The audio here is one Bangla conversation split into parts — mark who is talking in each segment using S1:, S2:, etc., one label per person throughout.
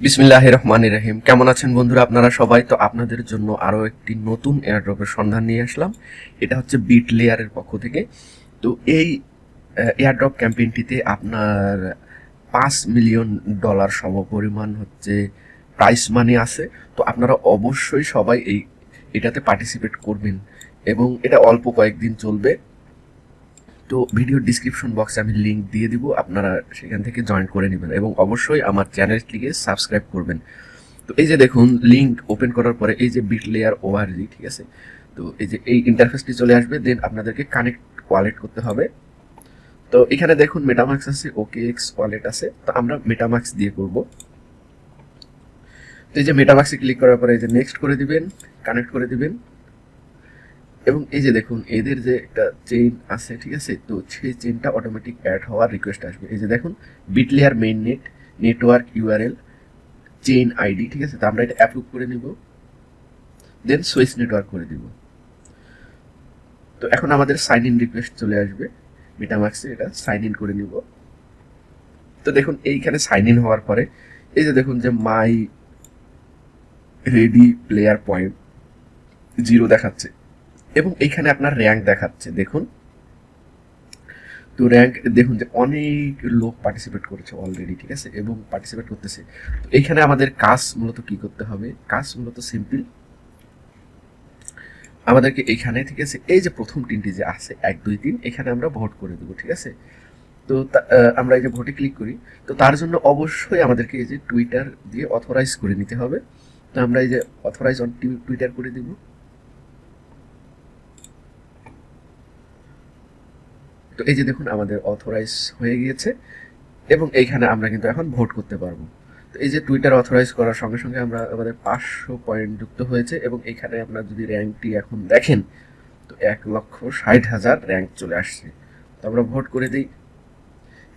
S1: বিসমিল্লাহ রহমান রহিম। কেমন আছেন বন্ধুরা আপনারা সবাই? তো আপনাদের জন্য আরও একটি নতুন এয়ারড্রপের সন্ধান নিয়ে আসলাম। এটা হচ্ছে বিট লেয়ারের পক্ষ থেকে। তো এই এয়ারড্রপ ক্যাম্পেইনটিতে আপনার পাঁচ মিলিয়ন ডলার সমপরিমাণ হচ্ছে প্রাইস মানি আছে। তো আপনারা অবশ্যই সবাই এই, এটাতে পার্টিসিপেট করবেন। এবং এটা অল্প কয়েকদিন চলবে। তো ভিডিও ডিসক্রিপশন বক্সে আমি লিংক দিয়ে দিব, আপনারা সেখান থেকে জয়েন করে নেবেন এবং অবশ্যই আমার চ্যানেলটিকে সাবস্ক্রাইব করবেন। তো এই যে দেখুন লিংক ওপেন করার পরে এই যে বিট লেয়ার ওআরজি ঠিক আছে? তো এই যে এই ইন্টারফেসটি চলে আসবে দেন আপনাদেরকে কানেক্ট ওয়ালেট করতে হবে। তো এখানে দেখুন মেটামাক্স আছে ওকে এক্স ওয়ালেট আছে, তো আমরা মেটামাক্স দিয়ে করব। তো এই যে মেটামাক্সে ক্লিক করার পরে এই যে নেক্সট করে দিবেন কানেক্ট করে দিবেন। এবং এই যে দেখুন, এদের যে একটা চেইন আছে, ঠিক আছে? তো সেই চেইনটা অটোমেটিক অ্যাড হওয়ার রিকোয়েস্ট আসবে। এই যে দেখুন Bitlayer main net network URL chain ID ঠিক আছে? তো আমরা এটা অ্যাপ্রুভ করে নিব। দেন সুইচ নেটওয়ার্ক করে দিব। তো এখন আমাদের সাইন ইন রিকোয়েস্ট চলে আসবে। মেটামাক্সে এটা সাইন ইন করে নিব। তো দেখুন, এইখানে সাইন ইন হওয়ার পরে, এই যে দেখুন যে my ready player point zero দেখাচ্ছে। এবং এইখানে আপনার র্যাঙ্ক দেখাচ্ছে, দেখুন। তো র্যাঙ্ক, দেখুন যে অনেক লোক পার্টিসিপেট করেছে অলরেডি ঠিক আছে? এবং পার্টিসিপেট করতেছে। তো এইখানে আমাদের কাজ মূলত কি করতে হবে? কাজ মূলত সিম্পল আমাদেরকে এইখানে ঠিক আছে? এই যে প্রথম তিনটি যে আছে, এক, দুই, তিন, এখানে আমরা ভোট করে দেবো, ঠিক আছে? তো তা- আমরা এই যে ভোটে ক্লিক করি, তো তার জন্য অবশ্যই আমাদেরকে এই যে টুইটার দিয়ে অথরাইজ করে নিতে হবে। তো আমরা এই যে অথরাইজ অন টুইটার করে দিব। তো এই যে দেখুন, আমাদের অথরাইজ হয়ে গিয়েছে এবং এইখানে আমরা কিন্তু এখন ভোট করতে পারব। তো এই যে টুইটার অথরাইজ করার সঙ্গে সঙ্গে আমরা আমাদের পাঁচশো পয়েন্ট যুক্ত হয়েছে এবং এখানে আপনার যদি র্যাঙ্কটি এখন দেখেন, তো এক লক্ষ ষাট হাজার র্যাঙ্ক চলে আসছে। তো আমরা ভোট করে দিই।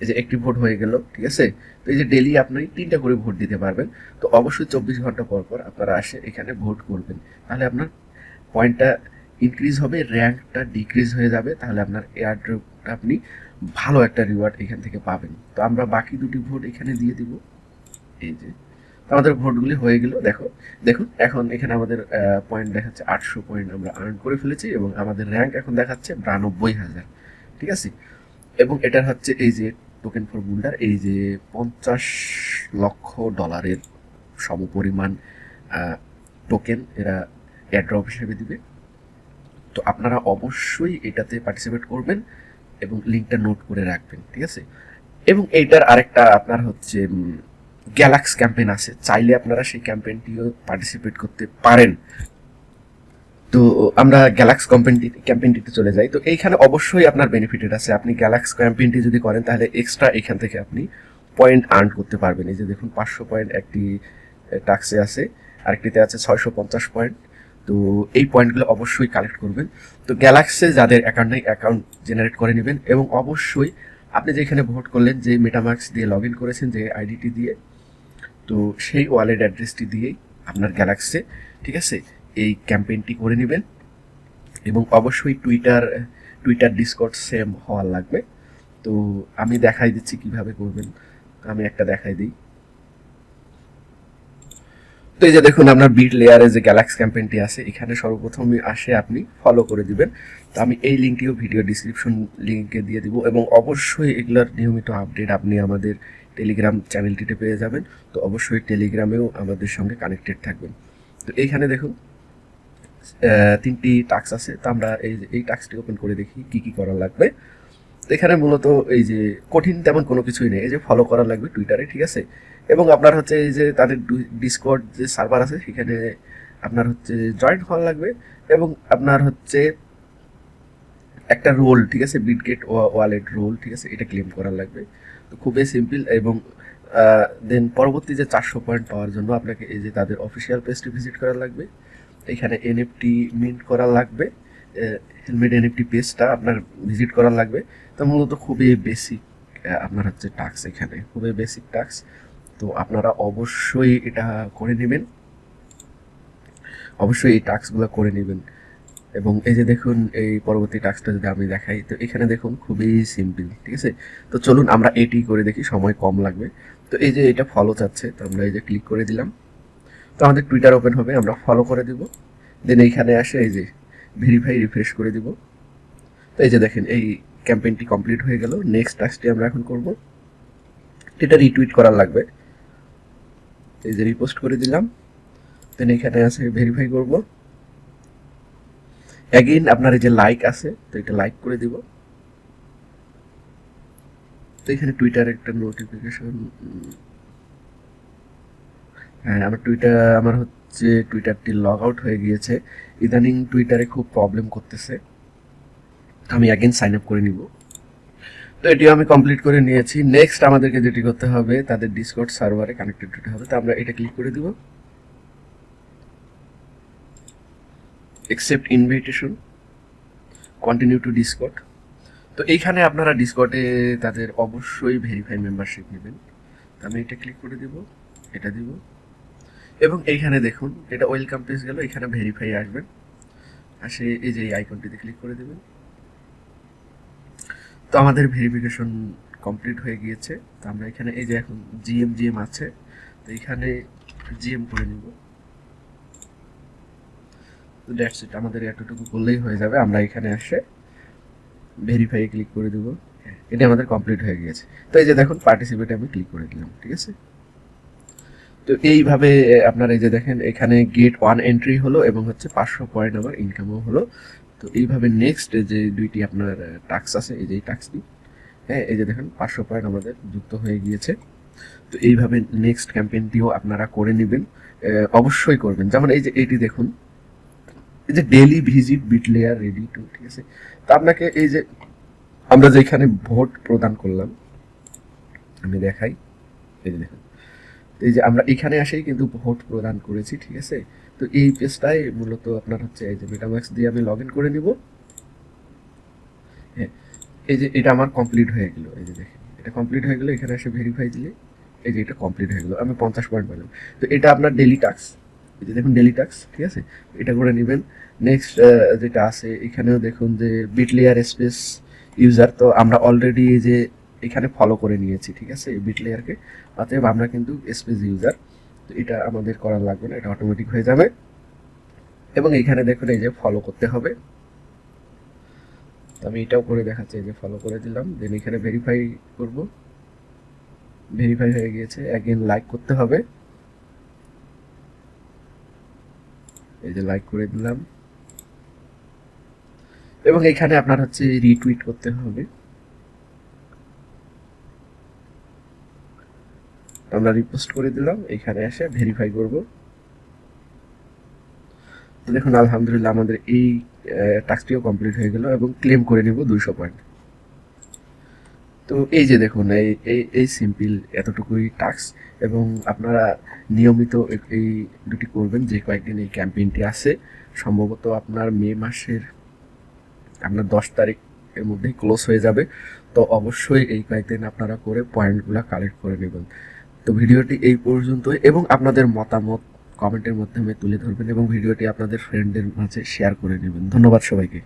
S1: এই যে একটি ভোট হয়ে গেল, ঠিক আছে? তো এই যে ডেলি আপনি তিনটা করে ভোট দিতে পারবেন। তো অবশ্যই চব্বিশ ঘণ্টা পর পর আপনারা আসে এখানে ভোট করবেন। তাহলে আপনার পয়েন্টটা ইনক্রিজ হবে র্যাঙ্কটা ডিক্রিজ হয়ে যাবে। তাহলে আপনার এয়ারড্রপটা আপনি ভালো একটা রিওয়ার্ড এখান থেকে পাবেন। তো আমরা বাকি দুটি ভোট এখানে দিয়ে দিব। এই যে আমাদের ভোটগুলি হয়ে গেল। দেখো, দেখুন, এখন এখানে আমাদের পয়েন্ট দেখাচ্ছে আটশো পয়েন্ট আমরা আর্ন করে ফেলেছি এবং আমাদের র্যাঙ্ক এখন দেখাচ্ছে বিরানব্বই হাজার। ঠিক আছে? এবং এটার হচ্ছে এই যে টোকেন ফর বুল্ডার এই যে পঞ্চাশ লক্ষ ডলারের সমপরিমাণ টোকেন এরা এয়ারড্রপ হিসেবে দিবে। তো আপনারা অবশ্যই এটাতে পার্টিসিপেট করবেন। এবং লিঙ্কটা নোট করে রাখবেন, ঠিক আছে? এবং এইটার আরেকটা আপনার হচ্ছে গ্যালাক্স ক্যাম্পেইন আছে। চাইলে আপনারা সেই ক্যাম্পেইনটিও পার্টিসিপেট করতে পারেন। তো আমরা গ্যালাক্স ক্যাম্পেইনটি ক্যাম্পেইনটিতে চলে যাই। তো এইখানে অবশ্যই আপনার বেনিফিটেড আছে। আপনি গ্যালাক্স ক্যাম্পেইনটি যদি করেন, তাহলে এক্সট্রা এখান থেকে আপনি পয়েন্ট আর্ন করতে পারবেন। এই যে দেখুন, পাঁচশো পয়েন্ট একটি টাক্সে আছে। আরেকটিতে আছে ছয়শো পঞ্চাশ পয়েন্ট তো এই পয়েন্টগুলো অবশ্যই কালেক্ট করবেন। তো গ্যালাক্সে যাদের অ্যাকাউন্ট নেই অ্যাকাউন্ট জেনারেট করে নেবেন এবং অবশ্যই আপনি যেখানে ভোট করলেন যে মেটামার্কস দিয়ে লগ করেছেন, যে আইডিটি দিয়ে, তো সেই ওয়ালেট অ্যাড্রেসটি দিয়েই আপনার গ্যালাক্সে ঠিক আছে? এই ক্যাম্পেইনটি করে নেবেন এবং অবশ্যই টুইটার টুইটার ডিসকর্ড সেম হওয়ার লাগবে। তো আমি দেখাই দিচ্ছি কীভাবে করবেন। আমি একটা দেখাই দিই। তো এই যে দেখুন, আপনার বিট লেয়ারে যে গ্যালাক্স ক্যাম্পেইনটি আছে, এখানে সর্বপ্রথমে আসে আপনি ফলো করে দিবেন। তো আমি এই লিঙ্কটিও ভিডিও ডিসক্রিপশন লিঙ্কে দিয়ে দিব এবং অবশ্যই এগুলোর নিয়মিত আপডেট আপনি আমাদের টেলিগ্রাম চ্যানেলটিতে পেয়ে যাবেন। তো অবশ্যই টেলিগ্রামেও আমাদের সঙ্গে কানেক্টেড থাকবেন। তো এইখানে দেখুন তিনটি টাস্ক আছে। তো আমরা এই এই টাস্কটি ওপেন করে দেখি কি কি করা লাগবে। এখানে মূলত এই যে কঠিন তেমন কোনো কিছুই নেই। এই যে ফলো করা লাগবে টুইটারে ঠিক আছে? এবং আপনার হচ্ছে এই যে তাদের ডিসকর্ড যে সার্ভার আছে, সেখানে আপনার হচ্ছে জয়েন্ট হওয়া লাগবে এবং আপনার হচ্ছে একটা রোল ঠিক আছে? বিটগেট ওয়ালেট রোল ঠিক আছে? এটা ক্লেম করা লাগবে। তো খুবই সিম্পল এবং দেন পরবর্তী যে চারশো পয়েন্ট পাওয়ার জন্য আপনাকে এই যে তাদের অফিসিয়াল পেজটি ভিজিট করা লাগবে। এখানে এনএফটি মিন্ট করা লাগবে। হেলমেট এনএফটি পেজটা আপনার ভিজিট করা লাগবে। তো মূলত খুবই বেসিক আপনার হচ্ছে টাস্ক এখানে। খুবই বেসিক টাস্ক তো আপনারা অবশ্যই এটা করে নেবেন। অবশ্যই এই টাস্কগুলো করে নেবেন। এবং এই যে দেখুন, এই পরবর্তী টাস্কটা যদি আমি দেখাই, তো এখানে দেখুন খুবই সিম্পল, ঠিক আছে? তো চলুন আমরা এটি করে দেখি, সময় কম লাগবে। তো এই যে এটা ফলো চাচ্ছে, তো আমরা এই যে ক্লিক করে দিলাম। তো আমাদের টুইটার ওপেন হবে, আমরা ফলো করে দিব। দেন এইখানে আসে এই যে ভেরিফাই রিফ্রেশ করে দিব। তো এই যে দেখেন, এই ক্যাম্পেইনটি কমপ্লিট হয়ে গেল। নেক্সট টাস্কটি আমরা এখন করব। এটা রিটুইট করার লাগবে। এই যে রিপোস্ট করে দিলাম। দেন এখানে আছে ভেরিফাই করব। অ্যাগেইন আপনার এই যে লাইক আছে, তো এটা লাইক করে দিব। তো এখানে টুইটার একটা নোটিফিকেশন হ্যাঁ আমার টুইটার আমার হচ্ছে টুইটারটি লগ আউট হয়ে গিয়েছে। ইদানিং টুইটারে খুব প্রবলেম করতেছে। আমি অ্যাগেন সাইন আপ করে নিব। তো এটিও আমি কমপ্লিট করে নিয়েছি। নেক্সট আমাদেরকে যেটি করতে হবে, তাদের ডিসকর্ড সার্ভারে কানেক্টেড হতে হবে। তো আমরা এটা ক্লিক করে দিব। Accept invitation continue to Discord তো এইখানে আপনারা ডিসকর্ডে তাদের অবশ্যই ভেরিফাই মেম্বারশিপ নেবেন। আমি এটা ক্লিক করে দিব, এটা দিব। এবং এইখানে দেখুন, এটা ওয়েলকাম পেজ গেল, এখানে ভেরিফাই আসবেন। আসে এই যে এই আইকনটিতে ক্লিক করে দেবেন। তো আমাদের ভেরিফিকেশন কমপ্লিট হয়ে গিয়েছে। তো আমরা এখানে এই যে এখন জিএম জিএম আছে, তো এখানে জিএম করে নিব। তো দ্যাটস ইট আমাদের এতটুকু করলেই হয়ে যাবে। আমরা এখানে এসে ভেরিফাই ক্লিক করে দেবো। এটা আমাদের কমপ্লিট হয়ে গিয়েছে। তো এই যে দেখুন পার্টিসিপেটে আমি ক্লিক করে দিলাম, ঠিক আছে? তো এইভাবে, আপনার এই যে দেখেন, এখানে গেট ওয়ান এন্ট্রি হলো এবং হচ্ছে পাঁচশো পয়েন্ট আমার ইনকামও হলো। তো এইভাবে নেক্সট যে দুইটি আপনার টাক্স আছে, এই যে টাক্সটি হ্যাঁ এই যে দেখেন, পাঁচশো পয়েন্ট আমাদের যুক্ত হয়ে গিয়েছে। তো এইভাবে নেক্সট ক্যাম্পেইনটিও আপনারা করে নেবেন অবশ্যই করবেন। যেমন এই যে এটি দেখুন, এই যে daily visit Bit Layer ready to ঠিক আছে? তো আপনাকে এই যে আমরা যেখানে ভোট প্রদান করলাম, আমি দেখাই, এই যে দেখুন। এই যে আমরা এখানে আসেই কিন্তু ভোট প্রদান করেছি, ঠিক আছে? তো এই পেজটাই মূলত আপনার হচ্ছে এই যে মেটাম্যাক্স দিয়ে আমি লগ করে নিব। হ্যাঁ এই যে এটা আমার কমপ্লিট হয়ে গেল, এই যে দেখেন, এটা কমপ্লিট হয়ে গেলো, এখানে এসে ভেরিফাই দিলে, এই যে এটা কমপ্লিট হয়ে গেলো, আমি পঞ্চাশ পয়েন্ট পেলাম। তো এটা আপনার ডেলি টাক্স এই যে দেখুন ডেলি টাক্স ঠিক আছে? এটা করে নেবেন। নেক্সট যেটা আছে, এখানেও দেখুন যে বিটলেয়ার স্পেস ইউজার তো আমরা অলরেডি এই যে এখানে ফলো করে নিয়েছি, ঠিক আছে? এই বিটলেয়ারকে অতএব আমরা কিন্তু স্পেস ইউজার তো এটা আমাদের করা লাগবে না, এটা অটোমেটিক হয়ে যাবে। এবং এখানে দেখুন এই যে ফলো করতে হবে। তো আমি এটাও করে দেখাচ্ছি, এই যে ফলো করে দিলাম। দেন এখানে ভেরিফাই করব। ভেরিফাই হয়ে গিয়েছে। অ্যাগেন লাইক করতে হবে। এই যে লাইক করে দিলাম। এবং এখানে আপনার হচ্ছে রিটুইট করতে হবে। আমরা রিপোস্ট করে দিলাম, এখানে এসে ভেরিফাই করব। তো দেখুন, আলহামদুলিল্লাহ আমাদের এই টাস্কটিও কমপ্লিট হয়ে গেল এবং ক্লেম করে নিব দুইশো পয়েন্ট তো এই যে দেখুন, এই এই এই সিম্পল এতটুকুই টাস্ক এবং আপনারা নিয়মিত এই দুটি করবেন, যে কয়েকদিন এই ক্যাম্পেইনটি আছে, সম্ভবত আপনার মে মাসের, আপনার দশ তারিখের মধ্যেই ক্লোজ হয়ে যাবে। তো অবশ্যই এই কয়েকদিন আপনারা করে পয়েন্টগুলো কালেক্ট করে নেবেন। তো ভিডিওটি এই পর্যন্তই এবং আপনাদের মতামত কমেন্টের মাধ্যমে তুলে ধরবেন এবং ভিডিওটি আপনাদের ফ্রেন্ডদের মাঝে শেয়ার করে নেবেন। ধন্যবাদ সবাইকে।